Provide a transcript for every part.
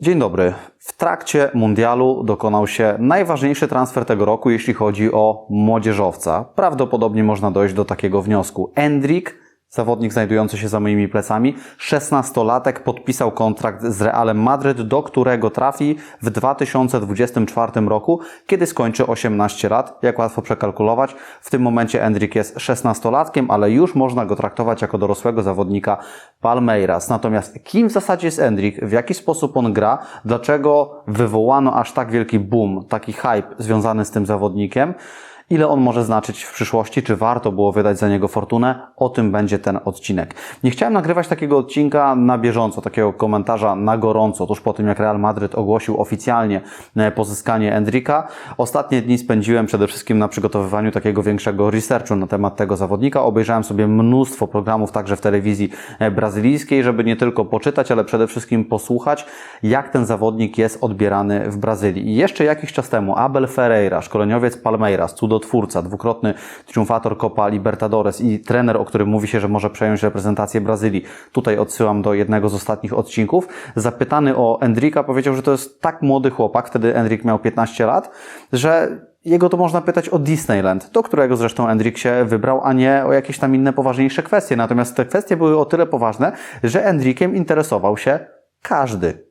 Dzień dobry. W trakcie mundialu dokonał się najważniejszy transfer tego roku, jeśli chodzi o młodzieżowca. Prawdopodobnie można dojść do takiego wniosku. Endrik, zawodnik znajdujący się za moimi plecami, 16-latek, podpisał kontrakt z Realem Madryt, do którego trafi w 2024 roku, kiedy skończy 18 lat. Jak łatwo przekalkulować, w tym momencie Endrik jest 16-latkiem, ale już można go traktować jako dorosłego zawodnika Palmeiras. Natomiast kim w zasadzie jest Endrik? W jaki sposób on gra? Dlaczego wywołano aż tak wielki boom, taki hype związany z tym zawodnikiem? Ile on może znaczyć w przyszłości? Czy warto było wydać za niego fortunę? O tym będzie ten odcinek. Nie chciałem nagrywać takiego odcinka na bieżąco, takiego komentarza na gorąco, tuż po tym jak Real Madryt ogłosił oficjalnie e, pozyskanie Endrika. Ostatnie dni spędziłem przede wszystkim na przygotowywaniu takiego większego researchu na temat tego zawodnika. Obejrzałem sobie mnóstwo programów także w telewizji e, brazylijskiej, żeby nie tylko poczytać, ale przede wszystkim posłuchać, jak ten zawodnik jest odbierany w Brazylii. I jeszcze jakiś czas temu Abel Ferreira, szkoleniowiec Palmeiras, cudo cudotwórca, dwukrotny triumfator Copa Libertadores i trener, o którym mówi się, że może przejąć reprezentację Brazylii. Tutaj odsyłam do jednego z ostatnich odcinków. Zapytany o Endrika powiedział, że to jest tak młody chłopak, wtedy Endrik miał 15 lat, że jego to można pytać o Disneyland, do którego zresztą Endrik się wybrał, a nie o jakieś tam inne poważniejsze kwestie. Natomiast te kwestie były o tyle poważne, że Endrikiem interesował się każdy.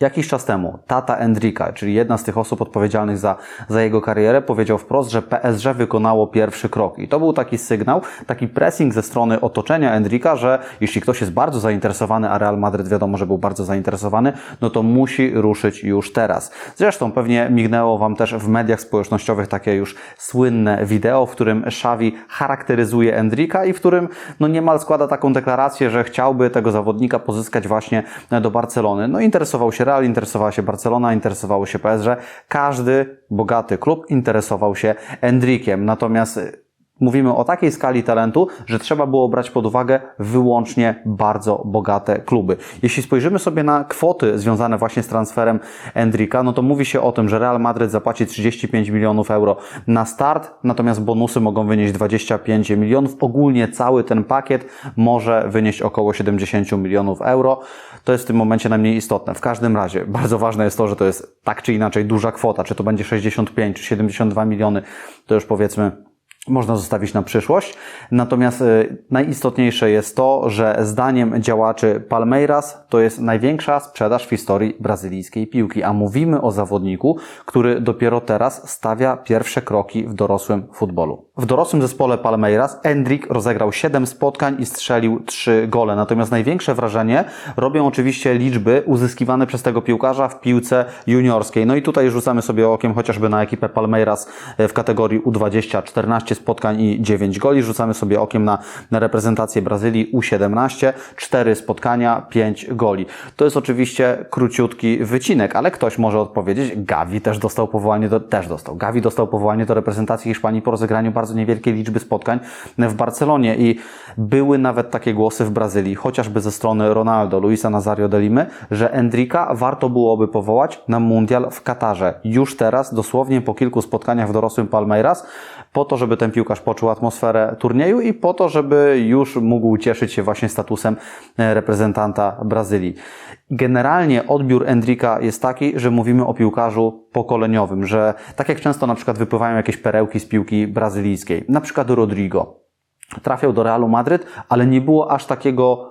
Jakiś czas temu tata Endrika, czyli jedna z tych osób odpowiedzialnych za, za jego karierę, powiedział wprost, że PSG wykonało pierwszy krok. I to był taki sygnał, taki pressing ze strony otoczenia Endrika, że jeśli ktoś jest bardzo zainteresowany, a Real Madryt wiadomo, że był bardzo zainteresowany, no to musi ruszyć już teraz. Zresztą pewnie mignęło Wam też w mediach społecznościowych takie już słynne wideo, w którym Xavi charakteryzuje Endrika i w którym no niemal składa taką deklarację, że chciałby tego zawodnika pozyskać właśnie do Barcelony. No interesował się Real, interesowała się Barcelona, interesowało się PSG. Każdy bogaty klub interesował się Endrikiem. Natomiast Mówimy o takiej skali talentu, że trzeba było brać pod uwagę wyłącznie bardzo bogate kluby. Jeśli spojrzymy sobie na kwoty związane właśnie z transferem Endrika, no to mówi się o tym, że Real Madryt zapłaci 35 milionów euro na start, natomiast bonusy mogą wynieść 25 milionów. Ogólnie cały ten pakiet może wynieść około 70 milionów euro. To jest w tym momencie najmniej istotne. W każdym razie bardzo ważne jest to, że to jest tak czy inaczej duża kwota, czy to będzie 65 czy 72 miliony, to już powiedzmy można zostawić na przyszłość. Natomiast y, najistotniejsze jest to, że zdaniem działaczy Palmeiras to jest największa sprzedaż w historii brazylijskiej piłki, a mówimy o zawodniku, który dopiero teraz stawia pierwsze kroki w dorosłym futbolu. W dorosłym zespole Palmeiras Endrik rozegrał 7 spotkań i strzelił 3 gole. Natomiast największe wrażenie robią oczywiście liczby uzyskiwane przez tego piłkarza w piłce juniorskiej. No i tutaj rzucamy sobie okiem chociażby na ekipę Palmeiras y, w kategorii U20 14 spotkań i 9 goli. Rzucamy sobie okiem na, na reprezentację Brazylii U17, 4 spotkania, 5 goli. To jest oczywiście króciutki wycinek, ale ktoś może odpowiedzieć, Gavi też dostał powołanie do, też dostał. Gavi dostał powołanie do reprezentacji Hiszpanii po rozegraniu bardzo niewielkiej liczby spotkań w Barcelonie i były nawet takie głosy w Brazylii, chociażby ze strony Ronaldo, Luisa Nazario de Limy, że Endrika warto byłoby powołać na mundial w Katarze. Już teraz, dosłownie po kilku spotkaniach w dorosłym Palmeiras, po to, żeby ten piłkarz poczuł atmosferę turnieju i po to, żeby już mógł cieszyć się właśnie statusem e, reprezentanta Brazylii. Generalnie odbiór Endrika jest taki, że mówimy o piłkarzu pokoleniowym, że tak jak często na przykład wypływają jakieś perełki z piłki brazylijskiej, na przykład Rodrigo. Trafiał do Realu Madryt, ale nie było aż takiego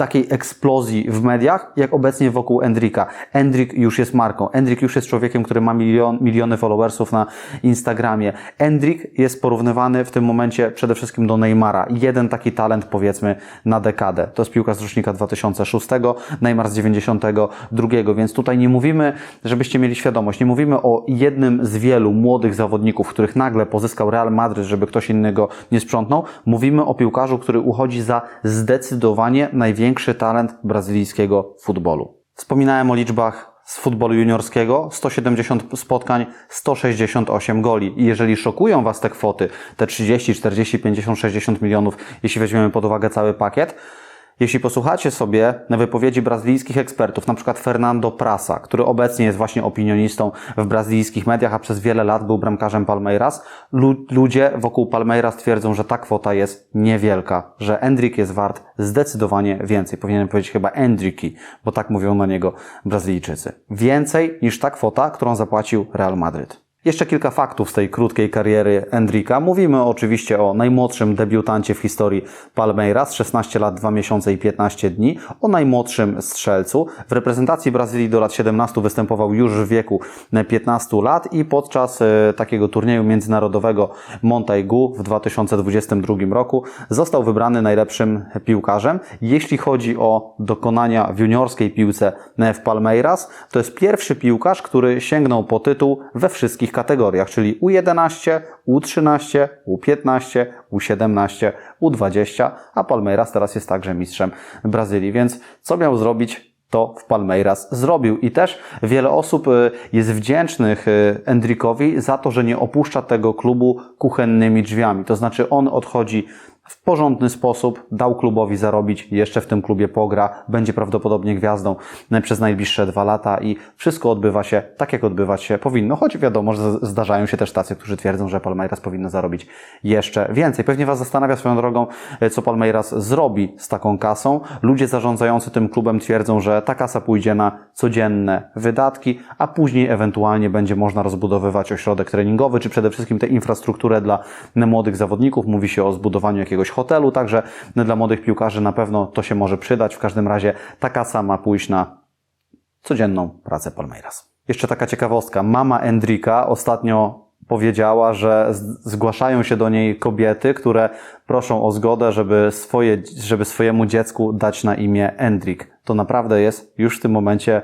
takiej eksplozji w mediach, jak obecnie wokół Endrika. Endrik już jest marką. Endrik już jest człowiekiem, który ma milion, miliony followersów na Instagramie. Endrik jest porównywany w tym momencie przede wszystkim do Neymara. Jeden taki talent, powiedzmy, na dekadę. To jest piłka z rocznika 2006, Neymar z 92, więc tutaj nie mówimy, żebyście mieli świadomość, nie mówimy o jednym z wielu młodych zawodników, których nagle pozyskał Real Madryt, żeby ktoś innego nie sprzątnął. Mówimy o piłkarzu, który uchodzi za zdecydowanie największy największy talent brazylijskiego futbolu. Wspominałem o liczbach z futbolu juniorskiego 170 spotkań, 168 goli. I jeżeli szokują Was te kwoty, te 30, 40, 50, 60 milionów, jeśli weźmiemy pod uwagę cały pakiet, Jeśli posłuchacie sobie wypowiedzi brazylijskich ekspertów, na przykład Fernando Prasa, który obecnie jest właśnie opinionistą w brazylijskich mediach, a przez wiele lat był bramkarzem Palmeiras, lu ludzie wokół Palmeiras twierdzą, że ta kwota jest niewielka, że Endrick jest wart zdecydowanie więcej. Powinienem powiedzieć chyba Endriki, bo tak mówią na niego Brazylijczycy. Więcej niż ta kwota, którą zapłacił Real Madryt. Jeszcze kilka faktów z tej krótkiej kariery Endrika. Mówimy oczywiście o najmłodszym debiutancie w historii Palmeiras, 16 lat, 2 miesiące i 15 dni, o najmłodszym strzelcu. W reprezentacji Brazylii do lat 17 występował już w wieku 15 lat i podczas e, takiego turnieju międzynarodowego Montaigu w 2022 roku został wybrany najlepszym piłkarzem. Jeśli chodzi o dokonania w juniorskiej piłce w Palmeiras, to jest pierwszy piłkarz, który sięgnął po tytuł we wszystkich kategoriach, czyli U11, U13, U15, U17, U20, a Palmeiras teraz jest także mistrzem Brazylii, więc co miał zrobić to w Palmeiras zrobił. I też wiele osób y, jest wdzięcznych y, Endrikowi za to, że nie opuszcza tego klubu kuchennymi drzwiami. To znaczy on odchodzi w porządny sposób, dał klubowi zarobić, jeszcze w tym klubie pogra, będzie prawdopodobnie gwiazdą przez najbliższe dwa lata i wszystko odbywa się tak, jak odbywać się powinno, choć wiadomo, że zdarzają się też tacy, którzy twierdzą, że Palmeiras powinno zarobić jeszcze więcej. Pewnie Was zastanawia swoją drogą, co Palmeiras zrobi z taką kasą. Ludzie zarządzający tym klubem twierdzą, że ta kasa pójdzie na codzienne wydatki, a później ewentualnie będzie można rozbudowywać ośrodek treningowy, czy przede wszystkim tę infrastrukturę dla młodych zawodników. Mówi się o zbudowaniu jakiegoś jakiegoś hotelu, także dla młodych piłkarzy na pewno to się może przydać. W każdym razie ta kasa ma pójść na codzienną pracę Palmeiras. Jeszcze taka ciekawostka. Mama Endrika ostatnio powiedziała, że zgłaszają się do niej kobiety, które proszą o zgodę, żeby, swoje, żeby swojemu dziecku dać na imię Endrik. To naprawdę jest już w tym momencie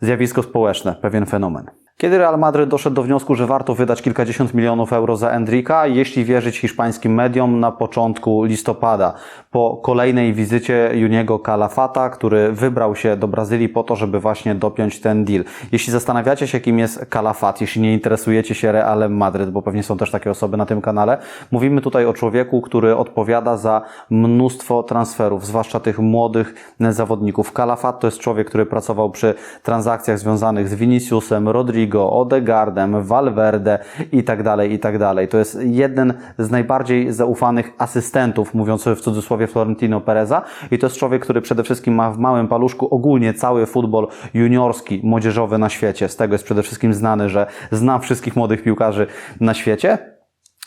zjawisko społeczne, pewien fenomen. Kiedy Real Madrid doszedł do wniosku, że warto wydać kilkadziesiąt milionów euro za Endrika, jeśli wierzyć hiszpańskim mediom, na początku listopada, po kolejnej wizycie Juniego Calafata, który wybrał się do Brazylii po to, żeby właśnie dopiąć ten deal. Jeśli zastanawiacie się, kim jest Calafat, jeśli nie interesujecie się Realem Madryt, bo pewnie są też takie osoby na tym kanale, mówimy tutaj o człowieku, który odpowiada za mnóstwo transferów, zwłaszcza tych młodych zawodników. Calafat to jest człowiek, który pracował przy transakcjach związanych z Viniciusem, Rodriguez, Rodrigo, Odegardem, Valverde i tak dalej, i tak dalej. To jest jeden z najbardziej zaufanych asystentów, mówiąc w cudzysłowie Florentino Pereza i to jest człowiek, który przede wszystkim ma w małym paluszku ogólnie cały futbol juniorski, młodzieżowy na świecie. Z tego jest przede wszystkim znany, że zna wszystkich młodych piłkarzy na świecie.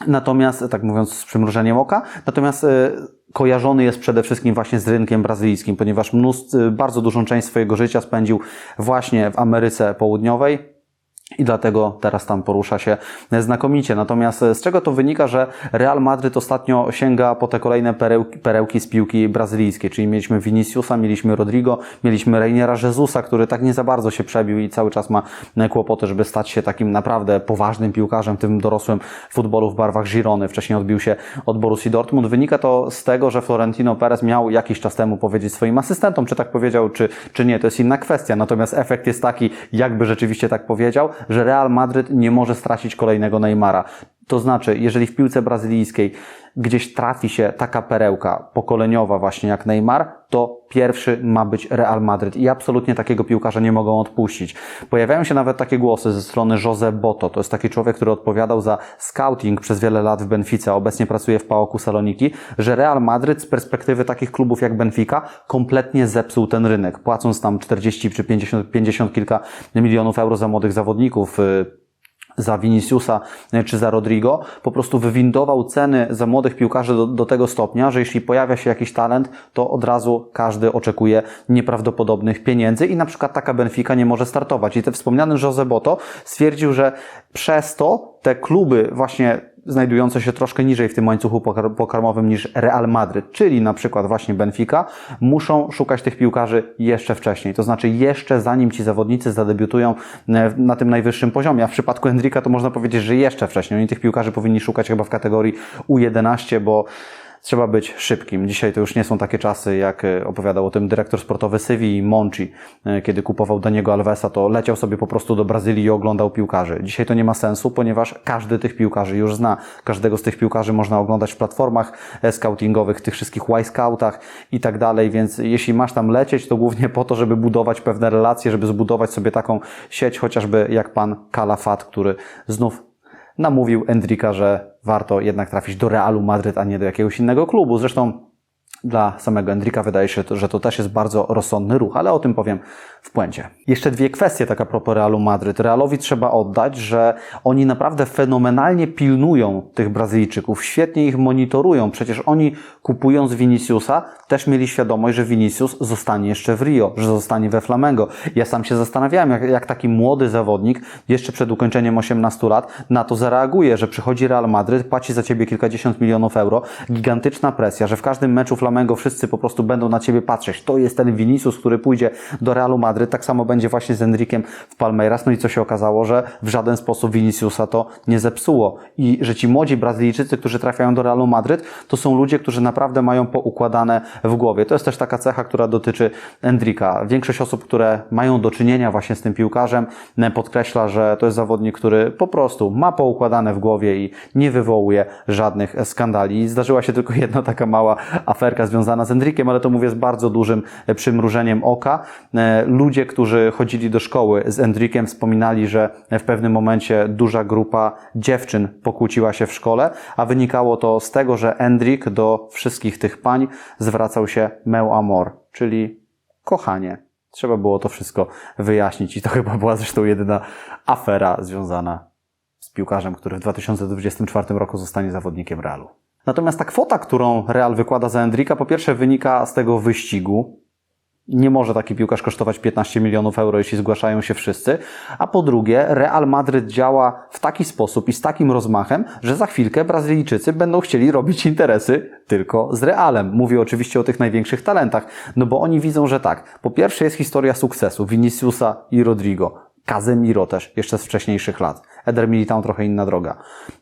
Natomiast, tak mówiąc z przymrużeniem oka, natomiast e, kojarzony jest przede wszystkim właśnie z rynkiem brazylijskim, ponieważ mnóstwo, bardzo dużą część swojego życia spędził właśnie w Ameryce Południowej, i dlatego teraz tam porusza się znakomicie. Natomiast z czego to wynika, że Real Madryt ostatnio sięga po te kolejne perełki, perełki z piłki brazylijskiej, czyli mieliśmy Viniciusa, mieliśmy Rodrigo, mieliśmy Reiniera Jezusa, który tak nie za bardzo się przebił i cały czas ma kłopoty, żeby stać się takim naprawdę poważnym piłkarzem, tym dorosłym futbolu w barwach Girony. Wcześniej odbił się od Borussii Dortmund. Wynika to z tego, że Florentino Perez miał jakiś czas temu powiedzieć swoim asystentom, czy tak powiedział, czy, czy nie, to jest inna kwestia. Natomiast efekt jest taki, jakby rzeczywiście tak powiedział, że Real Madryt nie może stracić kolejnego Neymara. To znaczy, jeżeli w piłce brazylijskiej gdzieś trafi się taka perełka pokoleniowa właśnie jak Neymar, to pierwszy ma być Real Madryt i absolutnie takiego piłkarza nie mogą odpuścić. Pojawiają się nawet takie głosy ze strony Jose Boto. To jest taki człowiek, który odpowiadał za scouting przez wiele lat w Benfice, obecnie pracuje w Paoku Saloniki, że Real Madryt z perspektywy takich klubów jak Benfica kompletnie zepsuł ten rynek, płacąc tam 40 czy 50, 50 kilka milionów euro za młodych zawodników y, za Viniciusa e, czy za Rodrigo, po prostu wywindował ceny za młodych piłkarzy do, do, tego stopnia, że jeśli pojawia się jakiś talent, to od razu każdy oczekuje nieprawdopodobnych pieniędzy i na przykład taka Benfica nie może startować. I ten wspomniany Jose Boto stwierdził, że przez to te kluby właśnie znajdujące się troszkę niżej w tym łańcuchu pokarmowym niż Real Madryt, czyli na przykład właśnie Benfica, muszą szukać tych piłkarzy jeszcze wcześniej. To znaczy jeszcze zanim ci zawodnicy zadebiutują e, na tym najwyższym poziomie. A w przypadku Hendrika to można powiedzieć, że jeszcze wcześniej. Oni tych piłkarzy powinni szukać chyba w kategorii U11, bo Trzeba być szybkim. Dzisiaj to już nie są takie czasy, jak e, opowiadał o tym dyrektor sportowy Sywi Monchi. E, Kiedy kupował Daniego Alvesa, to leciał sobie po prostu do Brazylii i oglądał piłkarzy. Dzisiaj to nie ma sensu, ponieważ każdy tych piłkarzy już zna. Każdego z tych piłkarzy można oglądać w platformach e, scoutingowych, tych wszystkich Y-scoutach i tak dalej, więc jeśli masz tam lecieć, to głównie po to, żeby budować pewne relacje, żeby zbudować sobie taką sieć, chociażby jak pan Kalafat, który znów namówił Endrika, że warto jednak trafić do Realu Madryt, a nie do jakiegoś innego klubu. Zresztą dla samego Endrika wydaje się, że to też jest bardzo rozsądny ruch, ale o tym powiem w puencie. Jeszcze dwie kwestie tak a propos Realu Madryt. Realowi trzeba oddać, że oni naprawdę fenomenalnie pilnują tych Brazylijczyków, świetnie ich monitorują. Przecież oni kupując Viniciusa też mieli świadomość, że Vinicius zostanie jeszcze w Rio, że zostanie we Flamengo. Ja sam się zastanawiałem, jak, jak taki młody zawodnik jeszcze przed ukończeniem 18 lat na to zareaguje, że przychodzi Real Madryt, płaci za ciebie kilkadziesiąt milionów euro, gigantyczna presja, że w każdym meczu Flamengo wszyscy po prostu będą na ciebie patrzeć. To jest ten Vinicius, który pójdzie do Realu Madryt. Tak samo będzie właśnie z Enrikiem w Palmeiras. No i co się okazało, że w żaden sposób Viniciusa to nie zepsuło. I że ci młodzi Brazylijczycy, którzy trafiają do Realu Madryt, to są ludzie, którzy naprawdę mają poukładane w głowie. To jest też taka cecha, która dotyczy Endrika. Większość osób, które mają do czynienia właśnie z tym piłkarzem, podkreśla, że to jest zawodnik, który po prostu ma poukładane w głowie i nie wywołuje żadnych skandali. I Zdarzyła się tylko jedna taka mała aferka związana z Endrikiem, ale to mówię z bardzo dużym przymrużeniem oka. Ludzie, którzy chodzili do szkoły z Endrikiem, wspominali, że w pewnym momencie duża grupa dziewczyn pokłóciła się w szkole, a wynikało to z tego, że Endrik do wszystkich tych pań zwracał się meu amor, czyli kochanie. Trzeba było to wszystko wyjaśnić i to chyba była zresztą jedyna afera związana z piłkarzem, który w 2024 roku zostanie zawodnikiem Realu. Natomiast ta kwota, którą Real wykłada za Endrika, po pierwsze wynika z tego wyścigu. Nie może taki piłkarz kosztować 15 milionów euro, jeśli zgłaszają się wszyscy. A po drugie, Real Madryt działa w taki sposób i z takim rozmachem, że za chwilkę Brazylijczycy będą chcieli robić interesy tylko z Realem. Mówię oczywiście o tych największych talentach, no bo oni widzą, że tak. Po pierwsze jest historia sukcesu Viniciusa i Rodrigo. Casemiro też, jeszcze z wcześniejszych lat. Eder Militao trochę inna droga.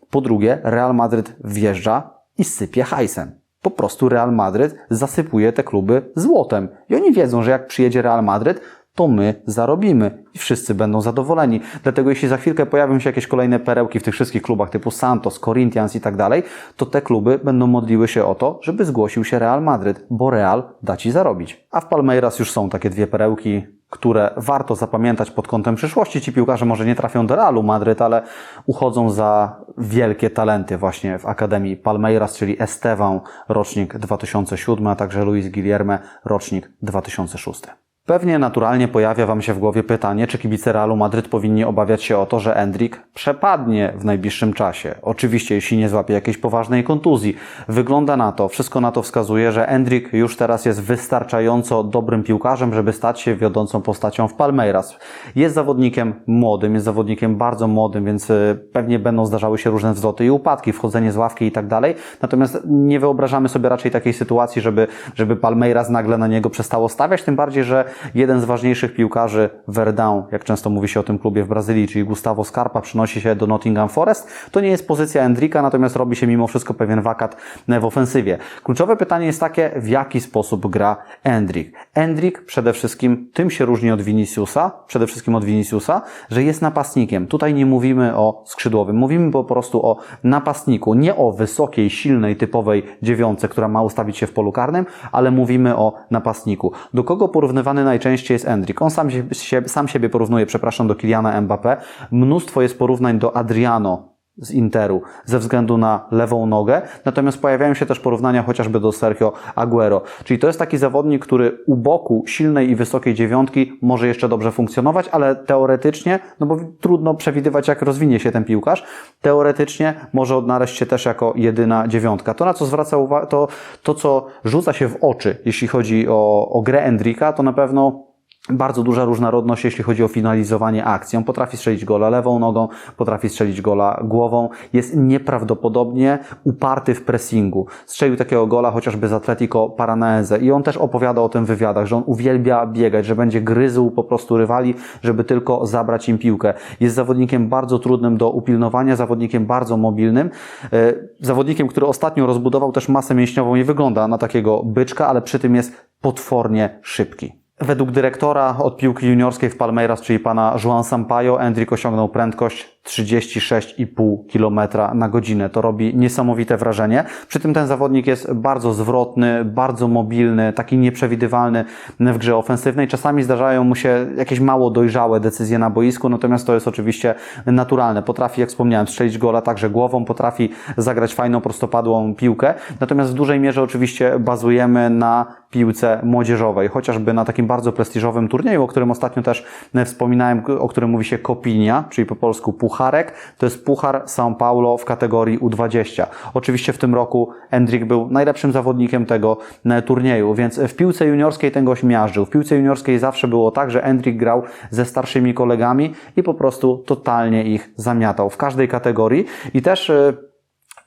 Po drugie, Real Madryt wjeżdża i sypie hajsem. Po prostu Real Madryt zasypuje te kluby złotem. I oni wiedzą, że jak przyjedzie Real Madryt, to my zarobimy i wszyscy będą zadowoleni. Dlatego jeśli za chwilkę pojawią się jakieś kolejne perełki w tych wszystkich klubach typu Santos, Corinthians i tak dalej, to te kluby będą modliły się o to, żeby zgłosił się Real Madryt, bo Real da ci zarobić. A w Palmeiras już są takie dwie perełki, które warto zapamiętać pod kątem przyszłości. Ci piłkarze może nie trafią do Realu Madryt, ale uchodzą za wielkie talenty właśnie w Akademii Palmeiras, czyli Esteban, rocznik 2007, a także Luis Guillerme, rocznik 2006. Pewnie naturalnie pojawia Wam się w głowie pytanie, czy kibice Realu Madryt powinni obawiać się o to, że Endrik przepadnie w najbliższym czasie. Oczywiście, jeśli nie złapie jakiejś poważnej kontuzji. Wygląda na to, wszystko na to wskazuje, że Endrik już teraz jest wystarczająco dobrym piłkarzem, żeby stać się wiodącą postacią w Palmeiras. Jest zawodnikiem młodym, jest zawodnikiem bardzo młodym, więc y, pewnie będą zdarzały się różne wzloty i upadki, wchodzenie z ławki i tak dalej. Natomiast nie wyobrażamy sobie raczej takiej sytuacji, żeby, żeby Palmeiras nagle na niego przestało stawiać, tym bardziej, że jeden z ważniejszych piłkarzy Verdão, jak często mówi się o tym klubie w Brazylii, czyli Gustavo Scarpa, przynosi się do Nottingham Forest. To nie jest pozycja Endrika, natomiast robi się mimo wszystko pewien wakat w ofensywie. Kluczowe pytanie jest takie, w jaki sposób gra Endrik. Endrik przede wszystkim tym się różni od Viniciusa, przede wszystkim od Viniciusa, że jest napastnikiem. Tutaj nie mówimy o skrzydłowym, mówimy po prostu o napastniku, nie o wysokiej, silnej, typowej dziewiątce, która ma ustawić się w polu karnym, ale mówimy o napastniku. Do kogo porównywany najczęściej jest Endrik? On sam, się, sam siebie porównuje, przepraszam, do Kiliana Mbappé. Mnóstwo jest porównań do Adriano, z Interu ze względu na lewą nogę, natomiast pojawiają się też porównania chociażby do Sergio Aguero. Czyli to jest taki zawodnik, który u boku silnej i wysokiej dziewiątki może jeszcze dobrze funkcjonować, ale teoretycznie, no bo trudno przewidywać jak rozwinie się ten piłkarz, teoretycznie może odnaleźć się też jako jedyna dziewiątka. To na co zwraca uwagę, to, to co rzuca się w oczy, jeśli chodzi o, o grę Endrika, to na pewno bardzo duża różnorodność, jeśli chodzi o finalizowanie akcji. On potrafi strzelić gola lewą nogą, potrafi strzelić gola głową. Jest nieprawdopodobnie uparty w pressingu. Strzelił takiego gola chociażby z Atletico Paranaense i on też opowiada o tym w wywiadach, że on uwielbia biegać, że będzie gryzł po prostu rywali, żeby tylko zabrać im piłkę. Jest zawodnikiem bardzo trudnym do upilnowania, zawodnikiem bardzo mobilnym, e, zawodnikiem, który ostatnio rozbudował też masę mięśniową i wygląda na takiego byczka, ale przy tym jest potwornie szybki. Według dyrektora od piłki juniorskiej w Palmeiras, czyli pana Juan Sampaio, Endrick osiągnął prędkość 36,5 km na godzinę. To robi niesamowite wrażenie. Przy tym ten zawodnik jest bardzo zwrotny, bardzo mobilny, taki nieprzewidywalny w grze ofensywnej. Czasami zdarzają mu się jakieś mało dojrzałe decyzje na boisku, natomiast to jest oczywiście naturalne. Potrafi, jak wspomniałem, strzelić gola także głową, potrafi zagrać fajną, prostopadłą piłkę. Natomiast w dużej mierze oczywiście bazujemy na piłce młodzieżowej, chociażby na takim bardzo prestiżowym turnieju, o którym ostatnio też wspominałem, o którym mówi się Kopinia, czyli po polsku Pucharek. To jest Puchar São Paulo w kategorii U20. Oczywiście w tym roku Endrick był najlepszym zawodnikiem tego e, turnieju, więc w piłce juniorskiej ten gość miażdżył. W piłce juniorskiej zawsze było tak, że Endrick grał ze starszymi kolegami i po prostu totalnie ich zamiatał w każdej kategorii i też e,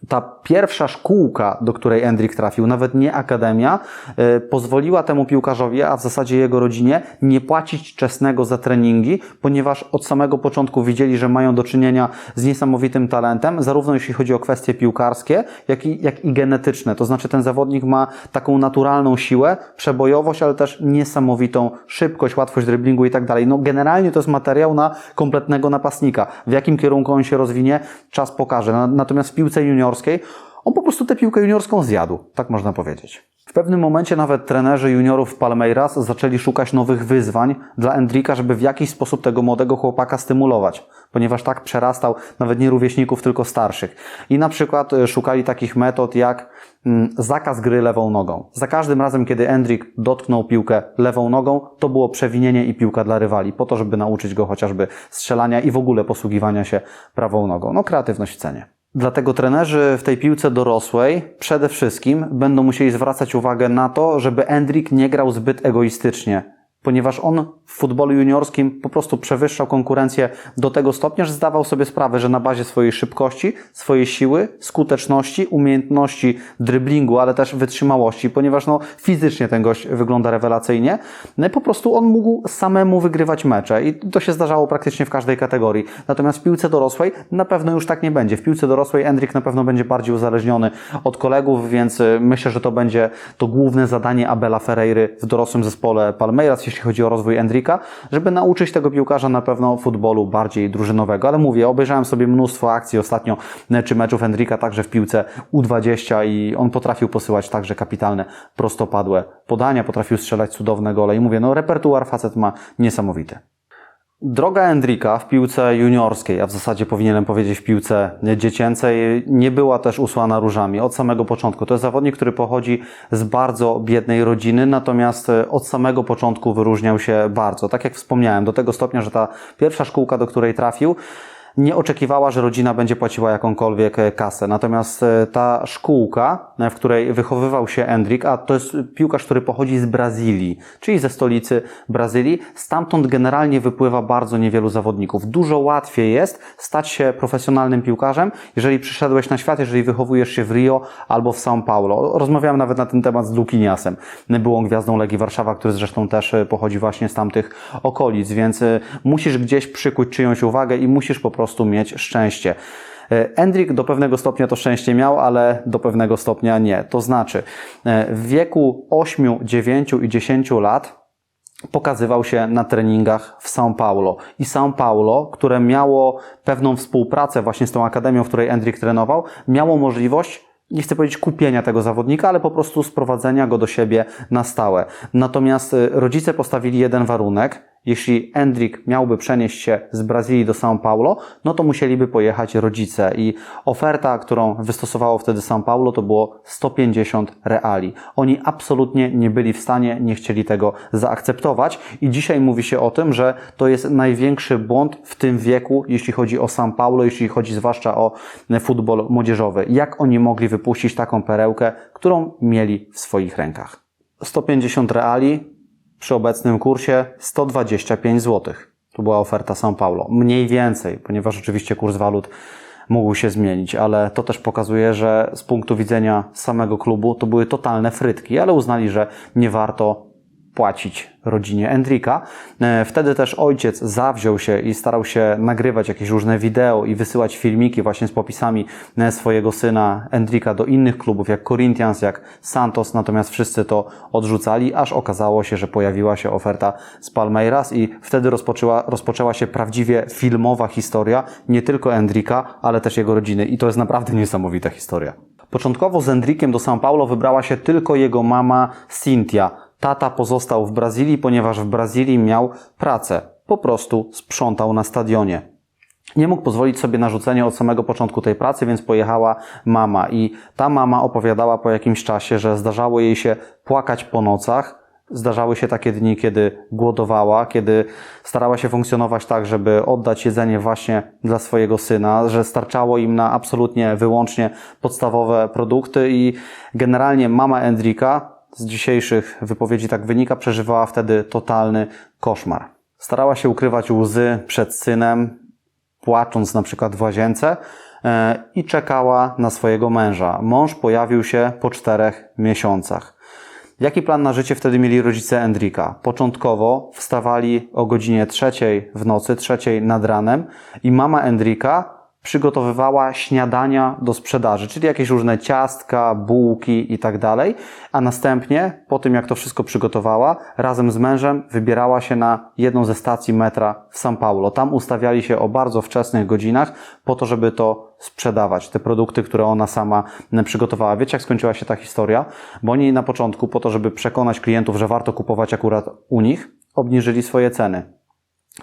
ta pierwsza szkółka, do której Endrick trafił, nawet nie akademia, y, pozwoliła temu piłkarzowi, a w zasadzie jego rodzinie, nie płacić czesnego za treningi, ponieważ od samego początku widzieli, że mają do czynienia z niesamowitym talentem, zarówno jeśli chodzi o kwestie piłkarskie, jak i, jak i genetyczne. To znaczy ten zawodnik ma taką naturalną siłę, przebojowość, ale też niesamowitą szybkość, łatwość driblingu i tak dalej. No generalnie to jest materiał na kompletnego napastnika. W jakim kierunku on się rozwinie, czas pokaże. Natomiast w piłce junior juniorskiej, on po prostu tę piłkę juniorską zjadł, tak można powiedzieć. W pewnym momencie nawet trenerzy juniorów Palmeiras zaczęli szukać nowych wyzwań dla Endrika, żeby w jakiś sposób tego młodego chłopaka stymulować, ponieważ tak przerastał nawet nie rówieśników, tylko starszych. I na przykład e, szukali takich metod jak mm, zakaz gry lewą nogą. Za każdym razem, kiedy Endrik dotknął piłkę lewą nogą, to było przewinienie i piłka dla rywali, po to, żeby nauczyć go chociażby strzelania i w ogóle posługiwania się prawą nogą. No kreatywność w cenie. Dlatego trenerzy w tej piłce dorosłej przede wszystkim będą musieli zwracać uwagę na to, żeby Endrick nie grał zbyt egoistycznie, ponieważ on w futbolu juniorskim po prostu przewyższał konkurencję do tego stopnia, że zdawał sobie sprawę, że na bazie swojej szybkości, swojej siły, skuteczności, umiejętności dryblingu, ale też wytrzymałości, ponieważ no, fizycznie ten gość wygląda rewelacyjnie, no, po prostu on mógł samemu wygrywać mecze i to się zdarzało praktycznie w każdej kategorii. Natomiast w piłce dorosłej na pewno już tak nie będzie. W piłce dorosłej Endrick na pewno będzie bardziej uzależniony od kolegów, więc y, myślę, że to będzie to główne zadanie Abela Ferreiry w dorosłym zespole Palmeiras, jeśli chodzi o rozwój Endrika, żeby nauczyć tego piłkarza na pewno futbolu bardziej drużynowego. Ale mówię, obejrzałem sobie mnóstwo akcji ostatnio, e, czy meczów Endrika, także w piłce U20 i on potrafił posyłać także kapitalne, prostopadłe podania, potrafił strzelać cudowne gole i mówię, no repertuar facet ma niesamowity. Droga Endrika w piłce juniorskiej, a w zasadzie powinienem powiedzieć w piłce dziecięcej, nie była też usłana różami od samego początku. To jest zawodnik, który pochodzi z bardzo biednej rodziny, natomiast e, od samego początku wyróżniał się bardzo. Tak jak wspomniałem, do tego stopnia, że ta pierwsza szkółka, do której trafił, nie oczekiwała, że rodzina będzie płaciła jakąkolwiek e, kasę. Natomiast e, ta szkółka, e, w której wychowywał się Endrick, a to jest piłkarz, który pochodzi z Brazylii, czyli ze stolicy Brazylii, stamtąd generalnie wypływa bardzo niewielu zawodników. Dużo łatwiej jest stać się profesjonalnym piłkarzem, jeżeli przyszedłeś na świat, jeżeli wychowujesz się w Rio albo w São Paulo. Rozmawiałem nawet na ten temat z Lukiniasem, byłą gwiazdą Legii Warszawa, który zresztą też pochodzi właśnie z tamtych okolic, więc musisz gdzieś przykuć czyjąś uwagę i musisz po prostu prostu mieć szczęście. E, Endrick do pewnego stopnia to szczęście miał, ale do pewnego stopnia nie. To znaczy, e, w wieku 8, 9 i 10 lat pokazywał się na treningach w São Paulo. I São Paulo, które miało pewną współpracę właśnie z tą akademią, w której Endrick trenował, miało możliwość nie chcę powiedzieć kupienia tego zawodnika, ale po prostu sprowadzenia go do siebie na stałe. Natomiast e, rodzice postawili jeden warunek, jeśli Endrick miałby przenieść się z Brazylii do São Paulo, no to musieliby pojechać rodzice i oferta, którą wystosowało wtedy São Paulo, to było 150 reali. Oni absolutnie nie byli w stanie, nie chcieli tego zaakceptować i dzisiaj mówi się o tym, że to jest największy błąd w tym wieku, jeśli chodzi o São Paulo, jeśli chodzi zwłaszcza o futbol młodzieżowy. Jak oni mogli wypuścić taką perełkę, którą mieli w swoich rękach? 150 reali Przy obecnym kursie 125 zł. To była oferta São Paulo. Mniej więcej, ponieważ oczywiście kurs walut mógł się zmienić, ale to też pokazuje, że z punktu widzenia samego klubu to były totalne frytki, ale uznali, że nie warto płacić rodzinie Endrika. E, Wtedy też ojciec zawziął się i starał się nagrywać jakieś różne wideo i wysyłać filmiki właśnie z popisami e, swojego syna Endrika do innych klubów, jak Corinthians, jak Santos, natomiast wszyscy to odrzucali, aż okazało się, że pojawiła się oferta z Palmeiras i wtedy rozpoczęła, rozpoczęła się prawdziwie filmowa historia, nie tylko Endrika, ale też jego rodziny i to jest naprawdę niesamowita historia. Początkowo z Endrikiem do São Paulo wybrała się tylko jego mama Cynthia, Tata pozostał w Brazylii, ponieważ w Brazylii miał pracę. Po prostu sprzątał na stadionie. Nie mógł pozwolić sobie na rzucenie od samego początku tej pracy, więc pojechała mama. I ta mama opowiadała po jakimś czasie, że zdarzało jej się płakać po nocach. Zdarzały się takie dni, kiedy głodowała, kiedy starała się funkcjonować tak, żeby oddać jedzenie właśnie dla swojego syna, że starczało im na absolutnie wyłącznie podstawowe produkty i generalnie mama Endrika z dzisiejszych wypowiedzi tak wynika, przeżywała wtedy totalny koszmar. Starała się ukrywać łzy przed synem, płacząc na przykład w łazience e, i czekała na swojego męża. Mąż pojawił się po czterech miesiącach. Jaki plan na życie wtedy mieli rodzice Endrika? Początkowo wstawali o godzinie trzeciej w nocy, trzeciej nad ranem i mama Endrika przygotowywała śniadania do sprzedaży, czyli jakieś różne ciastka, bułki i tak dalej, a następnie, po tym jak to wszystko przygotowała, razem z mężem wybierała się na jedną ze stacji metra w São Paulo. Tam ustawiali się o bardzo wczesnych godzinach po to, żeby to sprzedawać, te produkty, które ona sama przygotowała. Wiecie, jak skończyła się ta historia? Bo oni na początku, po to, żeby przekonać klientów, że warto kupować akurat u nich, obniżyli swoje ceny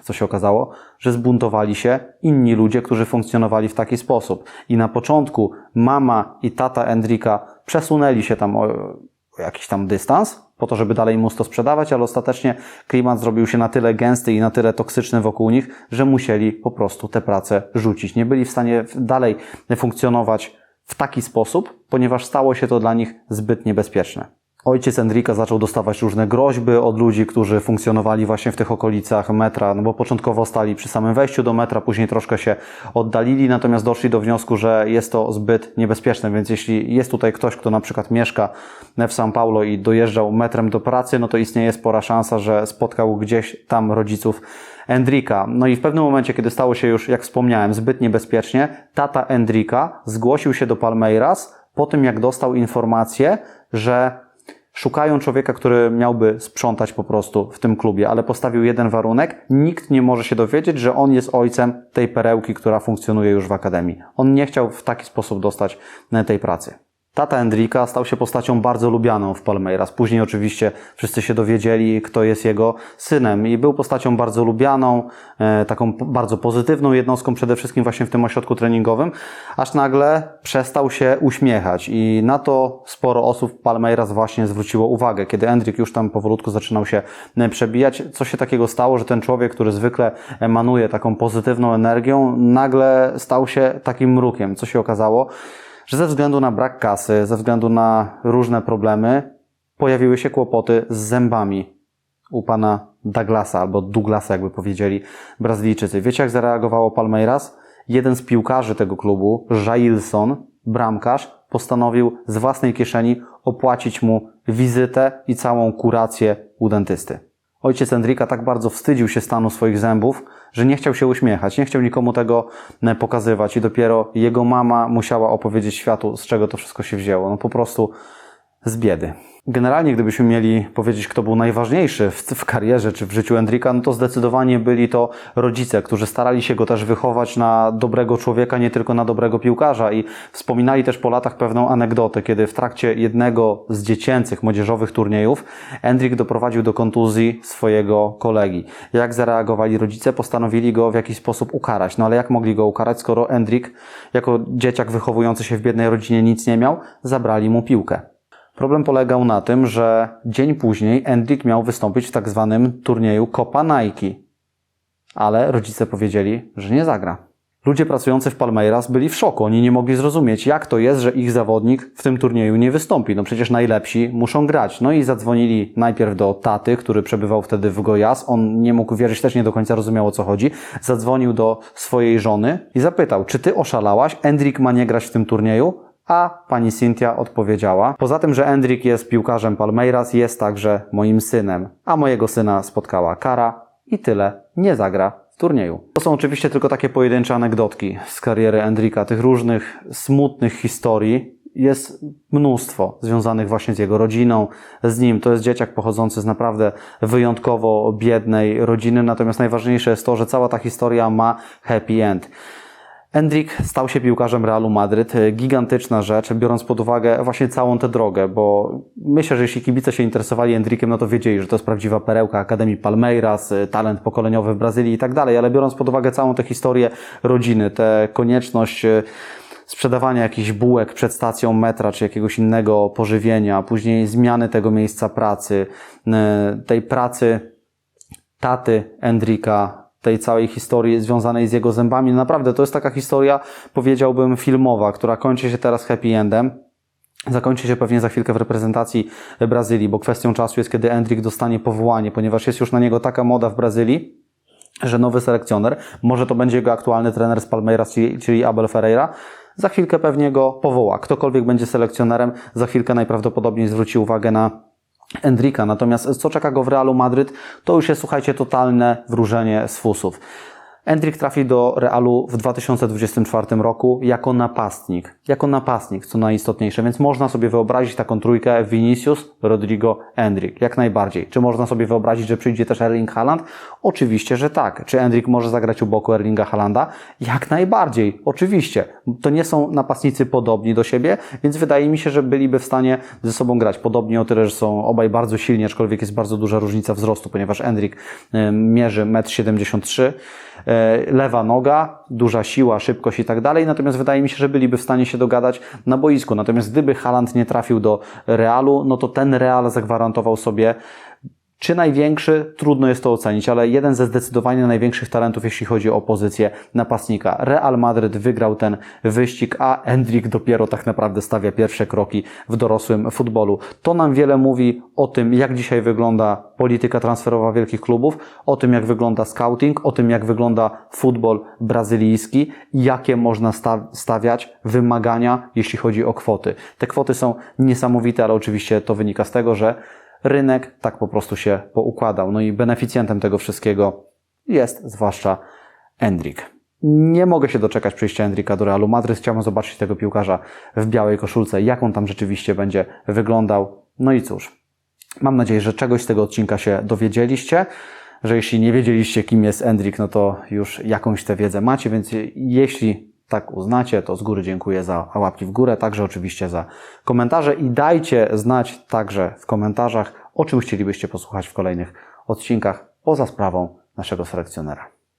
co się okazało, że zbuntowali się inni ludzie, którzy funkcjonowali w taki sposób. I na początku mama i tata Endrika przesunęli się tam o, jakiś tam dystans, po to, żeby dalej móc to sprzedawać, ale ostatecznie klimat zrobił się na tyle gęsty i na tyle toksyczny wokół nich, że musieli po prostu tę pracę rzucić. Nie byli w stanie dalej funkcjonować w taki sposób, ponieważ stało się to dla nich zbyt niebezpieczne. Ojciec Enrika zaczął dostawać różne groźby od ludzi, którzy funkcjonowali właśnie w tych okolicach metra, no bo początkowo stali przy samym wejściu do metra, później troszkę się oddalili, natomiast doszli do wniosku, że jest to zbyt niebezpieczne, więc jeśli jest tutaj ktoś, kto na przykład mieszka w São Paulo i dojeżdżał metrem do pracy, no to istnieje spora szansa, że spotkał gdzieś tam rodziców Endrika. No i w pewnym momencie, kiedy stało się już, jak wspomniałem, zbyt niebezpiecznie, tata Endrika zgłosił się do Palmeiras po tym, jak dostał informację, że Szukają człowieka, który miałby sprzątać po prostu w tym klubie, ale postawił jeden warunek. Nikt nie może się dowiedzieć, że on jest ojcem tej perełki, która funkcjonuje już w akademii. On nie chciał w taki sposób dostać e, tej pracy. Tata Endrika stał się postacią bardzo lubianą w Palmeiras. Później oczywiście wszyscy się dowiedzieli, kto jest jego synem i był postacią bardzo lubianą, e, taką bardzo pozytywną jednostką przede wszystkim właśnie w tym ośrodku treningowym, aż nagle przestał się uśmiechać i na to sporo osób w Palmeiras właśnie zwróciło uwagę. Kiedy Endrik już tam powolutku zaczynał się e, przebijać, co się takiego stało, że ten człowiek, który zwykle emanuje taką pozytywną energią, nagle stał się takim mrukiem. Co się okazało? Że ze względu na brak kasy, ze względu na różne problemy, pojawiły się kłopoty z zębami u pana Douglasa, albo Douglasa, jakby powiedzieli Brazylijczycy. Wiecie, jak zareagowało Palmeiras? Jeden z piłkarzy tego klubu, Jailson, bramkarz, postanowił z własnej kieszeni opłacić mu wizytę i całą kurację u dentysty. Ojciec Enrika tak bardzo wstydził się stanu swoich zębów, że nie chciał się uśmiechać, nie chciał nikomu tego e, pokazywać i dopiero jego mama musiała opowiedzieć światu, z czego to wszystko się wzięło. No po prostu z biedy. Generalnie, gdybyśmy mieli powiedzieć, kto był najważniejszy w, w, karierze czy w życiu Endrika, no to zdecydowanie byli to rodzice, którzy starali się go też wychować na dobrego człowieka, nie tylko na dobrego piłkarza. I wspominali też po latach pewną anegdotę, kiedy w trakcie jednego z dziecięcych, młodzieżowych turniejów Endrik doprowadził do kontuzji swojego kolegi. Jak zareagowali rodzice? Postanowili go w jakiś sposób ukarać. No ale jak mogli go ukarać, skoro Endrik, jako dzieciak wychowujący się w biednej rodzinie, nic nie miał? Zabrali mu piłkę. Problem polegał na tym, że dzień później Endrick miał wystąpić w tak zwanym turnieju Copa Nike. Ale rodzice powiedzieli, że nie zagra. Ludzie pracujący w Palmeiras byli w szoku. Oni nie mogli zrozumieć, jak to jest, że ich zawodnik w tym turnieju nie wystąpi. No przecież najlepsi muszą grać. No i zadzwonili najpierw do taty, który przebywał wtedy w Goiás. On nie mógł wierzyć, też nie do końca rozumiał o co chodzi. Zadzwonił do swojej żony i zapytał, czy ty oszalałaś? Endrik ma nie grać w tym turnieju? A pani Cynthia odpowiedziała, poza tym, że Endrik jest piłkarzem Palmeiras, jest także moim synem, a mojego syna spotkała kara i tyle, nie zagra w turnieju. To są oczywiście tylko takie pojedyncze anegdotki z kariery Endrika, tych różnych smutnych historii. Jest mnóstwo związanych właśnie z jego rodziną, z nim. To jest dzieciak pochodzący z naprawdę wyjątkowo biednej rodziny, natomiast najważniejsze jest to, że cała ta historia ma happy end. Endrik stał się piłkarzem Realu Madryt. Gigantyczna rzecz, biorąc pod uwagę właśnie całą tę drogę, bo myślę, że jeśli kibice się interesowali Endrikiem, no to wiedzieli, że to jest prawdziwa perełka Akademii Palmeiras, talent pokoleniowy w Brazylii i tak dalej, ale biorąc pod uwagę całą tę historię rodziny, tę konieczność e, sprzedawania jakichś bułek przed stacją metra czy jakiegoś innego pożywienia, później zmiany tego miejsca pracy, e, tej pracy taty Endrika, tej całej historii związanej z jego zębami. Naprawdę to jest taka historia, powiedziałbym, filmowa, która kończy się teraz happy endem. Zakończy się pewnie za chwilkę w reprezentacji Brazylii, bo kwestią czasu jest, kiedy Endrik dostanie powołanie, ponieważ jest już na niego taka moda w Brazylii, że nowy selekcjoner, może to będzie jego aktualny trener z Palmeiras, czyli Abel Ferreira, za chwilkę pewnie go powoła. Ktokolwiek będzie selekcjonerem, za chwilkę najprawdopodobniej zwróci uwagę na Endrika. Natomiast co czeka go w Realu Madryt, to już jest, słuchajcie, totalne wróżenie z fusów. Endrik trafi do Realu w 2024 roku jako napastnik. Jako napastnik, co najistotniejsze, więc można sobie wyobrazić taką trójkę Vinicius, Rodrigo, Endrik. Jak najbardziej. Czy można sobie wyobrazić, że przyjdzie też Erling Haaland? Oczywiście, że tak. Czy Endrik może zagrać u boku Erlinga Haalanda? Jak najbardziej. Oczywiście. To nie są napastnicy podobni do siebie, więc wydaje mi się, że byliby w stanie ze sobą grać. Podobnie o tyle, że są obaj bardzo silni, aczkolwiek jest bardzo duża różnica wzrostu, ponieważ Endrik y, mierzy 1,73 m, lewa noga, duża siła, szybkość i tak dalej, natomiast wydaje mi się, że byliby w stanie się dogadać na boisku. Natomiast gdyby Haaland nie trafił do Realu, no to ten Real zagwarantował sobie czy największy? Trudno jest to ocenić, ale jeden ze zdecydowanie największych talentów, jeśli chodzi o pozycję napastnika. Real Madryt wygrał ten wyścig, a Endrik dopiero tak naprawdę stawia pierwsze kroki w dorosłym futbolu. To nam wiele mówi o tym, jak dzisiaj wygląda polityka transferowa wielkich klubów, o tym, jak wygląda scouting, o tym, jak wygląda futbol brazylijski jakie można stawiać wymagania, jeśli chodzi o kwoty. Te kwoty są niesamowite, ale oczywiście to wynika z tego, że rynek tak po prostu się poukładał. No i beneficjentem tego wszystkiego jest zwłaszcza Endrik. Nie mogę się doczekać przyjścia Endrika do Realu Madryt. Chciałbym zobaczyć tego piłkarza w białej koszulce, jak on tam rzeczywiście będzie wyglądał. No i cóż, mam nadzieję, że czegoś z tego odcinka się dowiedzieliście że jeśli nie wiedzieliście, kim jest Endrik, no to już jakąś tę wiedzę macie, więc jeśli tak uznacie, to z góry dziękuję za łapki w górę, także oczywiście za komentarze i dajcie znać także w komentarzach, o czym chcielibyście posłuchać w kolejnych odcinkach poza sprawą naszego selekcjonera.